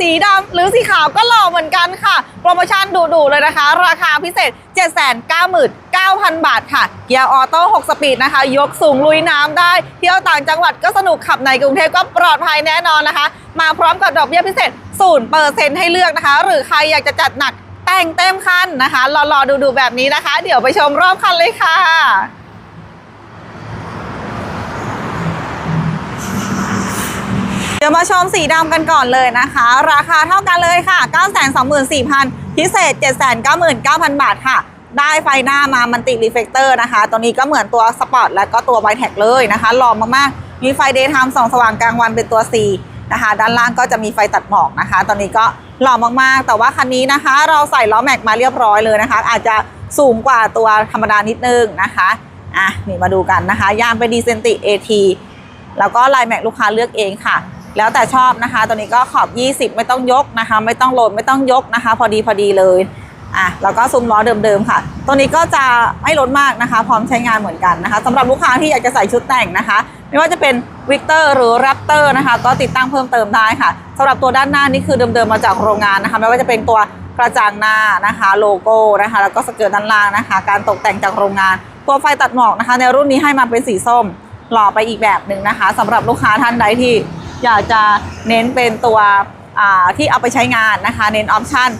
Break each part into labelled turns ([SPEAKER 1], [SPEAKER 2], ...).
[SPEAKER 1] สีดำหรือสีขาวก็หล่อเหมือนกันค่ะ โปรโมชั่นดุๆเลยนะคะ ราคาพิเศษ 799,000 บาทค่ะ เกียร์ออโต้ 6 สปีดนะคะ ยกสูงลุยน้ำได้ เที่ยวต่างจังหวัดก็สนุกขับในกรุงเทพก็ปลอดภัยแน่นอนนะคะ มาพร้อมกับดอกเบี้ยพิเศษ0%ให้เลือกนะคะ หรือใครอยากจะจัดหนักแต่งเต็มคันนะคะ รอๆดูๆแบบนี้นะคะ เดี๋ยวไปชมรอบคันเลยค่ะ เดี๋ ยวมาชมสีดำกันก่อนเลยนะคะ ราคาเท่ากันเลยค่ะ 924,000 พิเศษ 799,000 บาทค่ะ ได้ไฟหน้ามามันติรีเฟกเตอร์นะคะ ตัวนี้ก็เหมือนตัวสปอร์ตและก็ตัวไบแท็กเลยนะคะหล่อมากๆ มีไฟเดย์ไทม์ส่องสว่างกลางวันเป็นตัว C นะคะ ด้านล่างก็จะมีไฟตัดหมอกนะคะ ตอนนี้ก็หล่อมากๆ แต่ว่าคันนี้นะคะ เราใส่ล้อแม็กมาเรียบร้อยเลยนะคะ อาจจะสูงกว่าตัวธรรมดานิดนึงนะคะอะนี่มาดูกันนะคะ ยางเป็นดีเซนติ AT แล้วก็ลายแม็กลูกค้าเลือกเองค่ะ แล้วแต่ชอบนะคะ ตัวนี้ก็ขอบ 20 ไม่ต้องยกนะคะ ไม่ต้องโหลดไม่ต้องยกนะคะ พอดีพอดีเลยอะแล้วก็ซุ้มล้อเดิมๆค่ะ ตัวนี้ก็จะไม่ลดมากนะคะ พร้อมใช้งานเหมือนกันนะคะสำหรับลูกค้าที่อยากจะใส่ชุดแต่งนะคะ ไม่ว่าจะเป็นวิกเตอร์หรือแรปเตอร์นะคะ ก็ติดตั้งเพิ่มเติมได้ค่ะสำหรับตัวด้านหน้านี่คือเดิมๆมาจากโรงงานนะคะ ไม่ว่าจะเป็นตัวกระจังหน้านะคะ โลโก้นะคะ แล้วก็สเกิร์ตด้านล่างนะคะ การตกแต่งจากโรงงาน ตัวไฟตัดหมอกนะคะ ในรุ่นนี้ให้มาเป็นสีส้มหล่อไปอีกแบบหนึ่งนะคะสำหรับลูกค้าท่านใดที่ อยากจะเน้นเป็นตัวที่เอาไปใช้งานนะคะ เน้นออปชั่น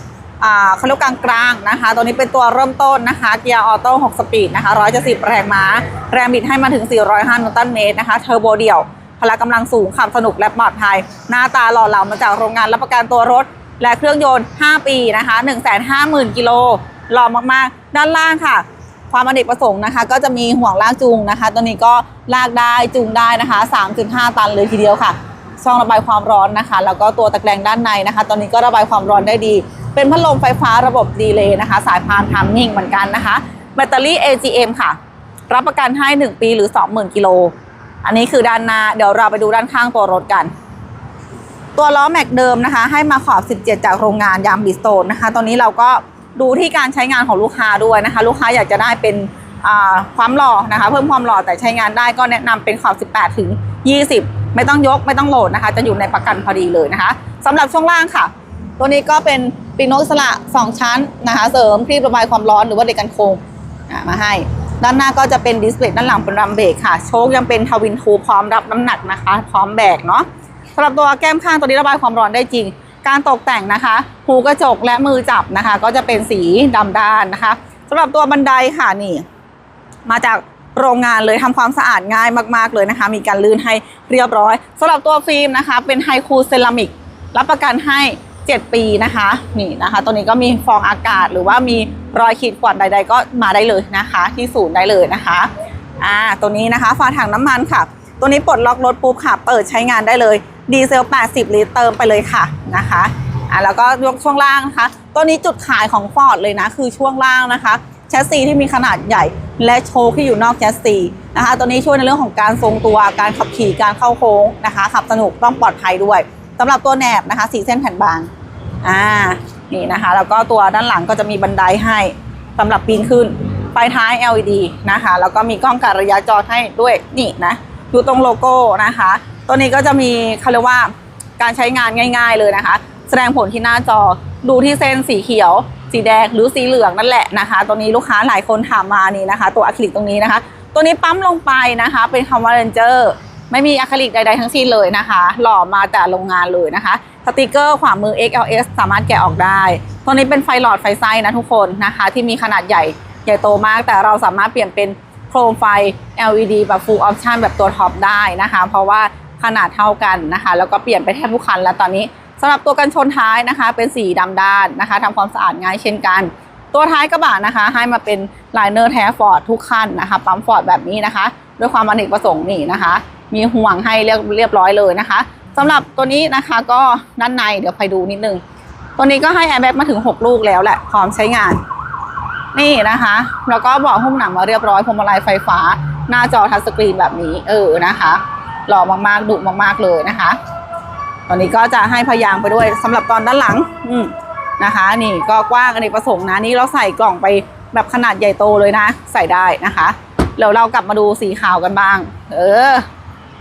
[SPEAKER 1] เขาเรียกกลางๆนะคะ ตัวนี้เป็นตัวเริ่มต้นนะคะเกียร์ออโต้6สปีดนะคะ170 แรงม้า แรงบิดให้มาถึง 405 นิวตันเมตรนะคะ เทอร์โบเดี่ยว พละกำลังสูงขับสนุกและปลอดภัย หน้าตาหล่อเหลามาจากโรงงานรับประกันตัวรถ และเครื่องยนต์ 5 ปีนะคะ 150,000 กิโลหล่อมากๆ ด้านล่างค่ะ ความอเนกประสงค์นะคะ ก็จะมีห่วงลากจูงนะคะ ตัวนี้ก็ลากได้จูงได้นะคะ 3.5 ตันเลยทีเดียวค่ะ ช่องระบายความร้อนนะคะ แล้วก็ตัวตะแกรงด้านในนะคะ ตอนนี้ก็ระบายความร้อนได้ดี เป็นพัดลมไฟฟ้าระบบดีเลย์นะคะ สายพานทัมมิ่งเหมือนกันนะคะ แบตเตอรี่ AGM ค่ะ รับประกันให้ 1 ปีหรือ 20,000 กิโล อันนี้คือด้านหน้า เดี๋ยวเราไปดูด้านข้างตัวรถกัน ตัวล้อแม็กเดิมนะคะ ให้มาขอบ 17 จากโรงงานยางบิสโตนนะคะ ตอนนี้เราก็ดูที่การใช้งานของลูกค้าด้วยนะคะ ลูกค้าอยากจะได้เป็นความหล่อนะคะ เพิ่มความหล่อแต่ใช้งานได้ก็แนะนำเป็นขอบ 18 ถึง 20 ไม่ต้องยกไม่ต้องโหลดนะคะ จะอยู่ในประกันพอดีเลยนะคะสำหรับช่วงล่างค่ะ ตัวนี้ก็เป็นปีโนอิสระ2 ชั้นนะคะ เสริมครีบระบายความร้อนหรือว่าเด็กกันโคงมาให้ ด้านหน้าก็จะเป็นดิสเพลย์ด้านหลังเป็นรัมเบรกค่ะ โชคยังเป็นทวินทูพร้อมรับน้ำหนักนะคะ พร้อมแบกเนาะสำหรับตัวแก้มข้างตัวนี้ระบายความร้อนได้จริง การตกแต่งนะคะหูกระจกและมือจับนะคะ ก็จะเป็นสีดำด้านนะคะสำหรับตัวบันไดค่ะนี่ มาจาก โรงงานเลยทำความสะอาดง่ายมาก ๆ เลยนะคะ มีการลื่นให้เรียบร้อยสำหรับตัวฟิล์มนะคะ เป็นไฮคูเซรามิกรับประกันให้ 7 ปีนะคะนี่นะคะ ตัวนี้ก็มีฟองอากาศหรือว่ามีรอยขีดข่วนใด ๆ ก็มาได้เลยนะคะ ที่ศูนย์ได้เลยนะคะอ่าตัวนี้นะคะฝาถังน้ำมันค่ะ ตัวนี้ปลดล็อกรถปุ๊บค่ะ เปิดใช้งานได้เลยดีเซล 80 ลิตรเติมไปเลยค่ะนะคะอ่าแล้วก็ยกช่วงล่างนะคะ ตัวนี้จุดขายของฟอร์ดเลยนะคือช่วงล่างนะคะแชสซีที่มีขนาดใหญ่ และโชคที่อยู่นอกแชสซีนะคะตัวนี้ช่วยในเรื่องของการทรงตัวการขับขี่การเข้าโค้งนะคะขับสนุกต้องปลอดภัยด้วยสำหรับตัวแหนบนะคะสีเส้นแผ่นบางอ่านี่นะคะ แล้วก็ตัวด้านหลังก็จะมีบันไดให้สำหรับปีนขึ้นไฟท้าย LED นะคะ แล้วก็มีกล้องการระยะจอให้ด้วยนี่นะอยู่ตรงโลโก้นะคะ ตัวนี้ก็จะมีเขาเรียกว่าการใช้งานง่าย ๆ เลยนะคะ แสดงผลที่หน้าจอดูที่เส้นสีเขียว สีแดงหรือสีเหลืองนั่นแหละนะคะ ตัวนี้ลูกค้าหลายคนถามมานี่นะคะ ตัวอะคริลิกตรงนี้นะคะ ตัวนี้ปั๊มลงไปนะคะ เป็นคำว่า Ranger ไม่มีอะคริลิกใดๆทั้งสิ้นเลยนะคะ หล่อมาแต่โรงงานเลยนะคะสติกเกอร์ขวามือ XLS สามารถแกะออกได้ ตัวนี้เป็นไฟหลอดไฟไส้นะทุกคนนะคะ ที่มีขนาดใหญ่ใหญ่โตมาก แต่เราสามารถเปลี่ยนเป็นโครมไฟ LED แบบ full option แบบตัวท็อปได้นะคะ เพราะว่าขนาดเท่ากันนะคะ แล้วก็เปลี่ยนไปแทบทุกคันแล้วตอนนี้ สำหรับตัวกันชนท้ายนะคะ เป็นสีดำด้านนะคะทำความสะอาดง่ายเช่นกัน ตัวท้ายกระบะนะคะ ให้มาเป็นไลเนอร์แท้ฟอร์ดทุกคันนะคะปั๊มฟอร์ดแบบนี้นะคะ ด้วยความอเนกประสงค์นี่นะคะ มีห่วงให้เรียบเรียบร้อยเลยนะคะสำหรับตัวนี้นะคะก็ด้านในเดี๋ยวไปดูนิดนึง ตัวนี้ก็ให้แอร์แบ็กมาถึง 6 ลูกแล้วแหละพร้อมใช้งาน นี่นะคะ แล้วก็บอกหุ้มหนังมาเรียบร้อยพวงมาลัยไฟฟ้า หน้าจอทัชสกรีนแบบนี้เออนะคะหล่อมากๆดุมากๆเลยนะคะ ตอนนี้ก็จะให้พยางไปด้วยสำหรับตอนด้านหลัง อืนะคะ นี่ก็กว้างอเนกประสงค์นะนี่เราใส่กล่องไปแบบขนาดใหญ่โตเลยนะ ใส่ได้นะคะเดี๋ยวเรากลับมาดูสีขาวกันบ้าง เออ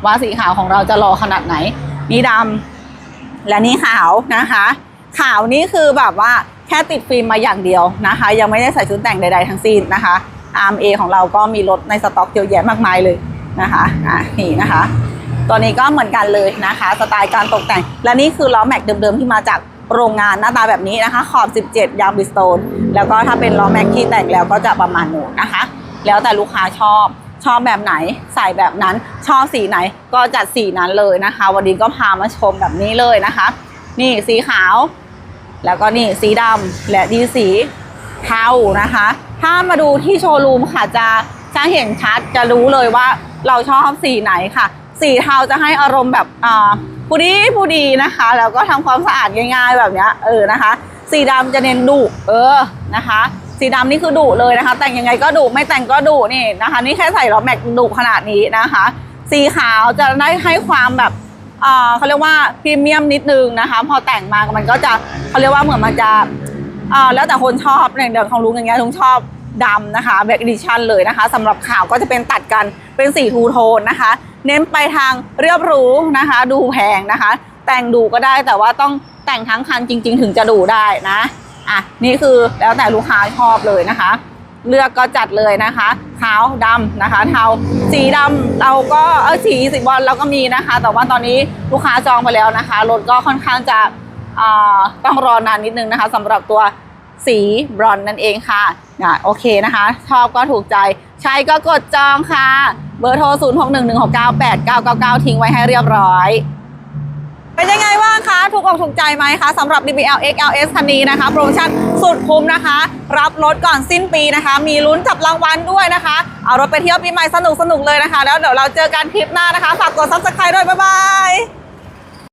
[SPEAKER 1] ว่าสีขาวของเราจะหล่อขนาดไหน นี่ดและนี่ขาวนะคะ ขาวนี่คือแบบว่าแค่ติดฟิล์มมาอย่างเดียวนะคะ ยังไม่ได้ใส่ชุดแต่งใดๆทั้งสิ้นนะคะ RMA ของเราก็มีรถในสต็อกเยอะแยะมากมายเลยนะคะอะนี่นะคะ ตัวนี้ก็เหมือนกันเลยนะคะ สไตล์การตกแต่ง และนี่คือล้อแม็กเดิมๆที่มาจากโรงงานหน้าตาแบบนี้นะคะ ขอบ 17 ยางบิสโตน แล้วก็ถ้าเป็นล้อแม็กที่แต่งแล้วก็จะประมาณนู้นนะคะ แล้วแต่ลูกค้าชอบชอบแบบไหนใส่แบบนั้นชอบสีไหนก็จัดสีนั้นเลยนะคะ วันนี้ก็พามาชมแบบนี้เลยนะคะ นี่สีขาว แล้วก็นี่สีดำและดีสีเทานะคะ ถ้ามาดูที่โชว์รูมค่ะจะ จะเห็นชัดจะรู้เลยว่าเราชอบสีไหนค่ะ สีเทาจะให้อารมณ์แบบอ่าผู้ดีผู้ดีนะคะ แล้วก็ทำความสะอาดง่ายๆแบบเนี้ยเออนะคะ สีดำจะเน้นดุเออนะคะ สีดำนี่คือดุเลยนะคะ แต่งยังไงก็ดุไม่แต่งก็ดุนี่นะคะ นี่แค่ใส่ล้อแม็กดุขนาดนี้นะคะ สีขาวจะได้ให้ความแบบอ่าเขาเรียกว่าพรีเมียมนิดนึงนะคะ พอแต่งมามันก็จะเขาเรียกว่าเหมือนมันจะอ่าแล้วแต่คนชอบอย่างเดิมของลุงอย่างเงี้ยลุงชอบ ดำนะคะแบ็กดิชันเลยนะคะสำหรับขาวก็จะเป็นตัดกันเป็นสีทูโทนนะคะ เน้นไปทางเรียบรู้นะคะ ดูแพงนะคะ แต่งดูก็ได้แต่ว่าต้องแต่งทั้งคันจริง ๆ ถึงจะดูได้นะอะนี่คือแล้วแต่ลูกค้าชอบเลยนะคะ เลือกก็จัดเลยนะคะขาวดำนะคะ เทาสีดำเราก็เออสีสีบอลเราก็มีนะคะ แต่ว่าตอนนี้ลูกค้าจองไปแล้วนะคะรถก็ค่อนข้างจะอ่าต้องรอนานนิดนึงนะคะสำหรับตัว สีบรอนนั่นเองค่ะอะโอเคนะคะ ชอบก็ถูกใจ ใช่ก็กดจองค่ะ เบอร์โทร 0 6 1 1 6 9 8 9 9 9 ทิ้งไว้ให้เรียบร้อยเป็นยังไงบ้างคะถูกอกถูกใจไหมคะสำหรับ DBL XLS คันนี้นะคะ โปรโมชั่นสุดคุ้มนะคะ รับรถก่อนสิ้นปีนะคะ มีลุ้นจับรางวัลด้วยนะคะ เอารถไปเที่ยวปีใหม่สนุกสนุกเลยนะคะ แล้วเดี๋ยวเราเจอกันคลิปหน้านะคะ ฝากกด subscribe ด้วย บ๊ายบาย